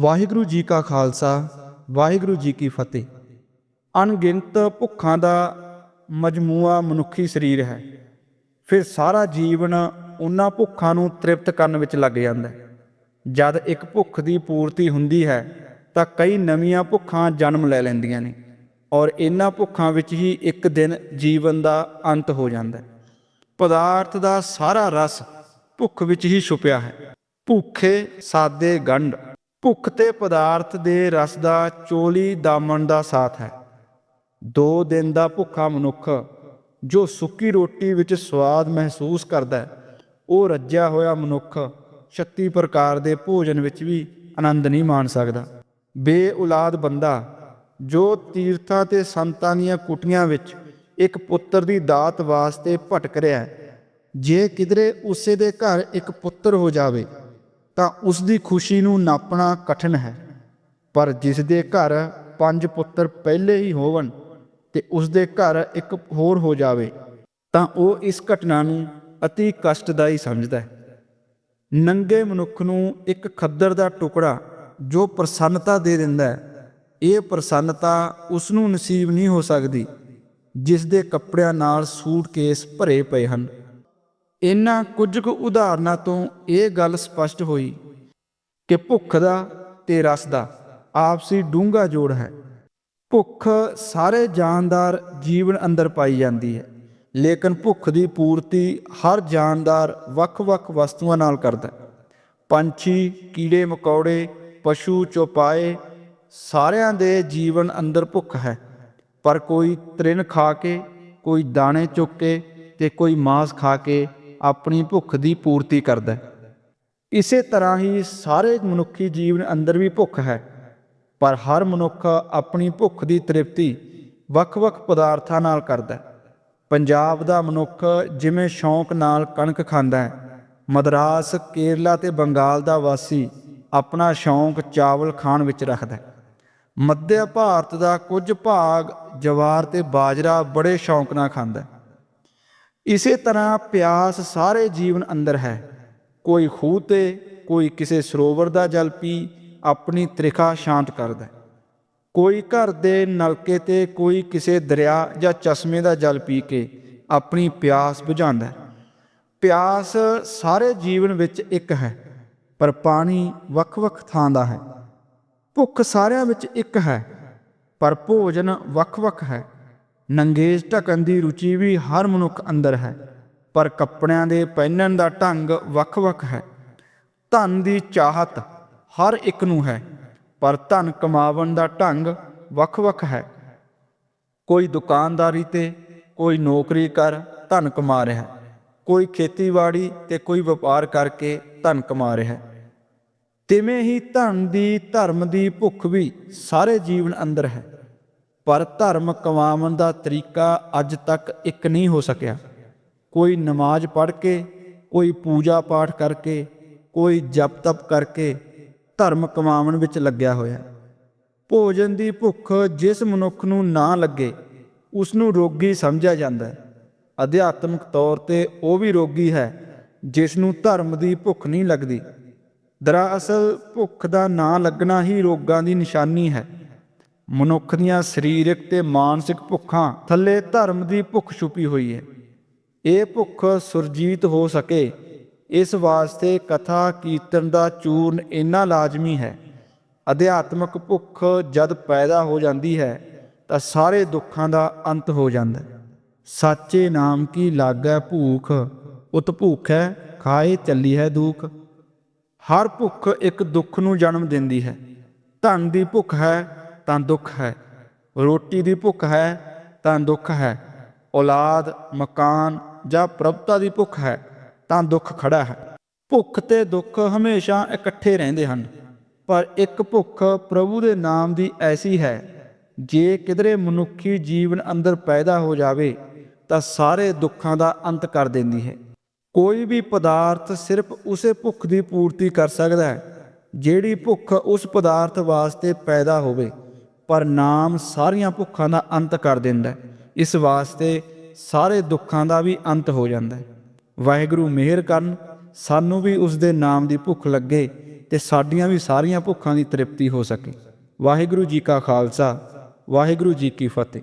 ਵਾਹਿਗੁਰੂ ਜੀ ਕਾ ਖਾਲਸਾ, ਵਾਹਿਗੁਰੂ ਜੀ ਕੀ ਫਤਿਹ। ਅਣਗਿਣਤ ਭੁੱਖਾਂ ਦਾ ਮਜਮੂਆ ਮਨੁੱਖੀ ਸਰੀਰ ਹੈ। ਫਿਰ ਸਾਰਾ ਜੀਵਨ ਉਹਨਾਂ ਭੁੱਖਾਂ ਨੂੰ ਤ੍ਰਿਪਤ ਕਰਨ ਵਿੱਚ ਲੱਗ ਜਾਂਦਾ ਹੈ। ਜਦ ਇੱਕ ਭੁੱਖ ਦੀ ਪੂਰਤੀ ਹੁੰਦੀ ਹੈ, ਤਾਂ ਕਈ ਨਵੀਆਂ ਭੁੱਖਾਂ ਜਨਮ ਲੈ ਲੈਂਦੀਆਂ ਨੇ ਔਰ ਇਹਨਾਂ ਭੁੱਖਾਂ ਵਿੱਚ ਹੀ ਇੱਕ ਦਿਨ ਜੀਵਨ ਦਾ ਅੰਤ ਹੋ ਜਾਂਦਾ ਹੈ। ਪਦਾਰਥ ਦਾ ਸਾਰਾ ਰਸ ਭੁੱਖ ਵਿੱਚ ਹੀ ਛੁਪਿਆ ਹੈ। ਭੁੱਖੇ, ਸਾਦੇ ਗੰਢ ਭੁੱਖ ਤੇ ਪਦਾਰਥ ਦੇ ਰਸ ਦਾ ਚੋਲੀ ਦਾਮਨ ਦਾ ਸਾਥ ਹੈ। ਦੋ ਦਿਨ ਦਾ ਭੁੱਖਾ ਮਨੁੱਖ ਜੋ ਸੁੱਕੀ ਰੋਟੀ ਵਿੱਚ ਸਵਾਦ ਮਹਿਸੂਸ ਕਰਦਾ ਹੈ, ਉਹ ਰੱਜਿਆ ਹੋਇਆ ਮਨੁੱਖ 36 ਪ੍ਰਕਾਰ ਦੇ ਭੋਜਨ ਵਿੱਚ ਵੀ ਆਨੰਦ ਨਹੀਂ ਮਾਣ ਸਕਦਾ। ਬੇਔਲਾਦ ਬੰਦਾ ਜੋ ਤੀਰਥਾਂ ਤੇ ਸੰਤਾਂ ਦੀਆਂ ਕੁਟੀਆਂ ਵਿੱਚ ਇੱਕ ਪੁੱਤਰ ਦੀ ਦਾਤ ਵਾਸਤੇ ਭਟਕ ਰਿਹਾ ਹੈ, ਜੇ ਕਿਧਰੇ ਉਸੇ ਦੇ ਘਰ ਇੱਕ ਪੁੱਤਰ ਹੋ ਜਾਵੇ ਤਾਂ ਉਸ ਦੀ ਖੁਸ਼ੀ ਨੂੰ ਨਾਪਣਾ ਕਠਿਨ ਹੈ। ਪਰ ਜਿਸ ਦੇ ਘਰ ਪੰਜ ਪੁੱਤਰ ਪਹਿਲੇ ਹੀ ਹੋਵਣ ਤੇ ਉਸ ਦੇ ਘਰ ਇੱਕ ਹੋਰ ਹੋ ਜਾਵੇ, ਤਾਂ ਉਹ ਇਸ ਘਟਨਾ ਨੂੰ ਅਤੀ ਕਸ਼ਟਦਾਈ ਸਮਝਦਾ ਹੈ। ਨੰਗੇ ਮਨੁੱਖ ਨੂੰ ਇੱਕ ਖੱਦਰ ਦਾ ਟੁਕੜਾ ਜੋ ਪ੍ਰਸੰਨਤਾ ਦੇ ਦਿੰਦਾ ਹੈ, ਇਹ ਪ੍ਰਸੰਨਤਾ ਉਸ ਨੂੰ ਨਸੀਬ ਨਹੀਂ ਹੋ ਸਕਦੀ ਜਿਸ ਦੇ ਕੱਪੜਿਆਂ ਨਾਲ ਸੂਟਕੇਸ ਭਰੇ ਪਏ ਹਨ। ਇਹਨਾਂ ਕੁਝ ਕੁ ਉਦਾਹਰਨਾਂ ਤੋਂ ਇਹ ਗੱਲ ਸਪਸ਼ਟ ਹੋਈ ਕਿ ਭੁੱਖ ਦਾ ਤੇ ਰਸ ਦਾ ਆਪਸੀ ਡੂੰਘਾ ਜੋੜ ਹੈ। ਭੁੱਖ ਸਾਰੇ ਜਾਨਦਾਰ ਜੀਵਨ ਅੰਦਰ ਪਾਈ ਜਾਂਦੀ ਹੈ, ਲੇਕਿਨ ਭੁੱਖ ਦੀ ਪੂਰਤੀ ਹਰ ਜਾਨਦਾਰ ਵੱਖ-ਵੱਖ ਵਸਤੂਆਂ ਨਾਲ ਕਰਦਾ ਹੈ। ਪੰਛੀ, ਕੀੜੇ, ਮਕੌੜੇ, ਪਸ਼ੂ, ਚੋਪਾਏ, ਸਾਰਿਆਂ ਦੇ ਜੀਵਨ ਅੰਦਰ ਭੁੱਖ ਹੈ। ਪਰ ਕੋਈ ਤ੍ਰਿਣ ਖਾ ਕੇ, ਕੋਈ ਦਾਣੇ ਚੁੱਕ ਕੇ ਤੇ ਕੋਈ ਮਾंस ਖਾ ਕੇ ਆਪਣੀ ਭੁੱਖ ਦੀ ਪੂਰਤੀ ਕਰਦਾ ਹੈ। ਇਸੇ ਤਰ੍ਹਾਂ ਹੀ ਸਾਰੇ ਮਨੁੱਖੀ ਜੀਵਨ ਅੰਦਰ ਵੀ ਭੁੱਖ ਹੈ, ਪਰ ਹਰ ਮਨੁੱਖ ਆਪਣੀ ਭੁੱਖ ਦੀ ਤ੍ਰਿਪਤੀ ਵੱਖ-ਵੱਖ ਪਦਾਰਥਾਂ ਨਾਲ ਕਰਦਾ ਹੈ। ਪੰਜਾਬ ਦਾ ਮਨੁੱਖ ਜਿਵੇਂ ਸ਼ੌਂਕ ਨਾਲ ਕਣਕ ਖਾਂਦਾ ਹੈ, ਮਦਰਾਸ, ਕੇਰਲਾ ਤੇ ਬੰਗਾਲ ਦਾ ਵਾਸੀ ਆਪਣਾ ਸ਼ੌਂਕ ਚਾਵਲ ਖਾਣ ਵਿੱਚ ਰੱਖਦਾ ਹੈ। ਮੱਧ ਭਾਰਤ ਦਾ ਕੁਝ ਭਾਗ ਜਵਾਰ ਤੇ ਬਾਜਰਾ ਬੜੇ ਸ਼ੌਂਕ ਨਾਲ ਖਾਂਦਾ ਹੈ। ਇਸੇ ਤਰ੍ਹਾਂ ਪਿਆਸ ਸਾਰੇ ਜੀਵਨ ਅੰਦਰ ਹੈ। ਕੋਈ ਖੂਹ ਤੇ, ਕੋਈ ਕਿਸੇ ਸਰੋਵਰ ਦਾ ਜਲ ਪੀ, ਆਪਣੀ ਤ੍ਰਿਖਾ ਸ਼ਾਂਤ ਕਰਦਾ ਕੋਈ ਘਰ ਦੇ ਨਲਕੇ ਤੇ, ਕੋਈ ਕਿਸੇ ਦਰਿਆ ਜਾਂ ਚਸ਼ਮੇ ਦਾ ਜਲ ਪੀ ਕੇ ਆਪਣੀ ਪਿਆਸ ਬੁਝਾਉਂਦਾ ਪਿਆਸ ਸਾਰੇ ਜੀਵਨ ਵਿੱਚ ਇੱਕ ਹੈ, ਪਰ ਪਾਣੀ ਵੱਖ-ਵੱਖ ਥਾਂ ਦਾ ਹੈ। ਭੁੱਖ ਸਾਰਿਆਂ ਵਿੱਚ ਇੱਕ ਹੈ, ਪਰ ਭੋਜਨ ਵੱਖ-ਵੱਖ ਹੈ। ਨੰਗੇਜ ਢਕਣ ਦੀ ਰੁਚੀ ਵੀ ਹਰ ਮਨੁੱਖ ਅੰਦਰ ਹੈ, ਪਰ ਕੱਪੜਿਆਂ ਦੇ ਪਹਿਨਣ ਦਾ ਢੰਗ ਵੱਖ-ਵੱਖ ਹੈ। ਧਨ ਦੀ ਚਾਹਤ ਹਰ ਇੱਕ ਨੂੰ ਹੈ, ਪਰ ਧਨ ਕਮਾਵਣ ਦਾ ਢੰਗ ਵੱਖ-ਵੱਖ ਹੈ। ਕੋਈ ਦੁਕਾਨਦਾਰੀ ਤੇ ਕੋਈ ਨੌਕਰੀ ਕਰ ਧਨ ਕਮਾ ਰਿਹਾ ਹੈ ਕੋਈ ਖੇਤੀਬਾੜੀ ਤੇ ਕੋਈ ਵਪਾਰ ਕਰਕੇ ਧਨ ਕਮਾ ਰਿਹਾ। ਹੈ ਤਿਵੇਂ ਹੀ ਧਨ ਦੀ ਧਰਮ ਦੀ ਭੁੱਖ ਵੀ ਸਾਰੇ ਜੀਵਨ ਅੰਦਰ ਹੈ। ਪਰ ਧਰਮ ਕਮਾਉਣ ਦਾ ਤਰੀਕਾ ਅੱਜ ਤੱਕ ਇੱਕ ਨਹੀਂ ਹੋ ਸਕਿਆ। ਕੋਈ ਨਮਾਜ਼ ਪੜ੍ਹ ਕੇ, ਕੋਈ ਪੂਜਾ ਪਾਠ ਕਰਕੇ, ਕੋਈ ਜਪ ਤਪ ਕਰਕੇ ਧਰਮ ਕਮਾਉਣ ਵਿੱਚ ਲੱਗਿਆ ਹੋਇਆ। ਭੋਜਨ ਦੀ ਭੁੱਖ ਜਿਸ ਮਨੁੱਖ ਨੂੰ ਨਾ ਲੱਗੇ ਉਸ ਨੂੰ ਰੋਗੀ ਸਮਝਿਆ ਜਾਂਦਾ ਹੈ। ਅਧਿਆਤਮਿਕ ਤੌਰ ਤੇ ਉਹ ਵੀ ਰੋਗੀ ਹੈ ਜਿਸ ਨੂੰ ਧਰਮ ਦੀ ਭੁੱਖ ਨਹੀਂ ਲੱਗਦੀ। ਦਰਅਸਲ, ਭੁੱਖ ਦਾ ਨਾ ਲੱਗਣਾ ਹੀ ਰੋਗਾਂ ਦੀ ਨਿਸ਼ਾਨੀ ਹੈ। ਮਨੁੱਖ ਦੀਆਂ ਸਰੀਰਕ ਤੇ ਮਾਨਸਿਕ ਭੁੱਖਾਂ ਥੱਲੇ ਧਰਮ ਦੀ ਭੁੱਖ ਛੁਪੀ ਹੋਈ ਹੈ। ਇਹ ਭੁੱਖ ਸੁਰਜੀਤ ਹੋ ਸਕੇ। ਇਸ ਵਾਸਤੇ ਕਥਾ ਕੀਰਤਨ ਦਾ ਚੂਰਨ ਇੰਨਾ ਲਾਜ਼ਮੀ ਹੈ। ਅਧਿਆਤਮਕ ਭੁੱਖ ਜਦ ਪੈਦਾ ਹੋ ਜਾਂਦੀ ਹੈ, ਤਾਂ ਸਾਰੇ ਦੁੱਖਾਂ ਦਾ ਅੰਤ ਹੋ ਜਾਂਦਾ ਹੈ। ਸਾਚੇ ਨਾਮ ਕੀ ਲਾਗੈ ਭੂਖ? ਉਤ ਭੁੱਖ ਹੈ ਖਾਏ ਚੱਲੀ ਹੈ ਦੁਖ। ਹਰ ਭੁੱਖ ਇੱਕ ਦੁੱਖ ਨੂੰ ਜਨਮ ਦਿੰਦੀ ਹੈ। ਧਨ ਦੀ ਭੁੱਖ ਹੈ ਤਾਂ ਦੁੱਖ ਹੈ। ਰੋਟੀ ਦੀ ਭੁੱਖ ਹੈ ਤਾਂ ਦੁੱਖ ਹੈ। ਔਲਾਦ, ਮਕਾਨ ਜਾਂ ਪ੍ਰਭਤਾ ਦੀ ਭੁੱਖ ਹੈ ਤਾਂ ਦੁੱਖ ਖੜਾ ਹੈ। ਭੁੱਖ ਤੇ ਦੁੱਖ ਹਮੇਸ਼ਾ ਇਕੱਠੇ ਰਹਿੰਦੇ ਹਨ। ਪਰ ਇੱਕ ਭੁੱਖ ਪ੍ਰਭੂ ਦੇ ਨਾਮ ਦੀ ਐਸੀ ਹੈ, ਜੇ ਕਿਧਰੇ ਮਨੁੱਖੀ ਜੀਵਨ ਅੰਦਰ ਪੈਦਾ ਹੋ ਜਾਵੇ, ਤਾਂ ਸਾਰੇ ਦੁੱਖਾਂ ਦਾ ਅੰਤ ਕਰ ਦਿੰਦੀ ਹੈ। ਕੋਈ ਵੀ ਪਦਾਰਥ ਸਿਰਫ ਉਸੇ ਭੁੱਖ ਦੀ ਪੂਰਤੀ ਕਰ ਸਕਦਾ ਹੈ, ਜਿਹੜੀ ਭੁੱਖ ਉਸ ਪਦਾਰਥ ਵਾਸਤੇ ਪੈਦਾ ਹੋਵੇ। ਪਰ ਨਾਮ ਸਾਰੀਆਂ ਭੁੱਖਾਂ ਦਾ ਅੰਤ ਕਰ ਦਿੰਦਾ ਹੈ। ਇਸ ਵਾਸਤੇ ਸਾਰੇ ਦੁੱਖਾਂ ਦਾ ਵੀ ਅੰਤ ਹੋ ਜਾਂਦਾ ਹੈ। ਵਾਹਿਗੁਰੂ ਮਿਹਰ ਕਰਨ, ਸਾਨੂੰ ਵੀ ਉਸ ਦੇ ਨਾਮ ਦੀ ਭੁੱਖ ਲੱਗੇ ਤੇ ਸਾਡੀਆਂ ਵੀ ਸਾਰੀਆਂ ਭੁੱਖਾਂ ਦੀ ਤ੍ਰਿਪਤੀ ਹੋ ਸਕੇ। ਵਾਹਿਗੁਰੂ ਜੀ ਕਾ ਖਾਲਸਾ, ਵਾਹਿਗੁਰੂ ਜੀ ਕੀ ਫਤਿਹ।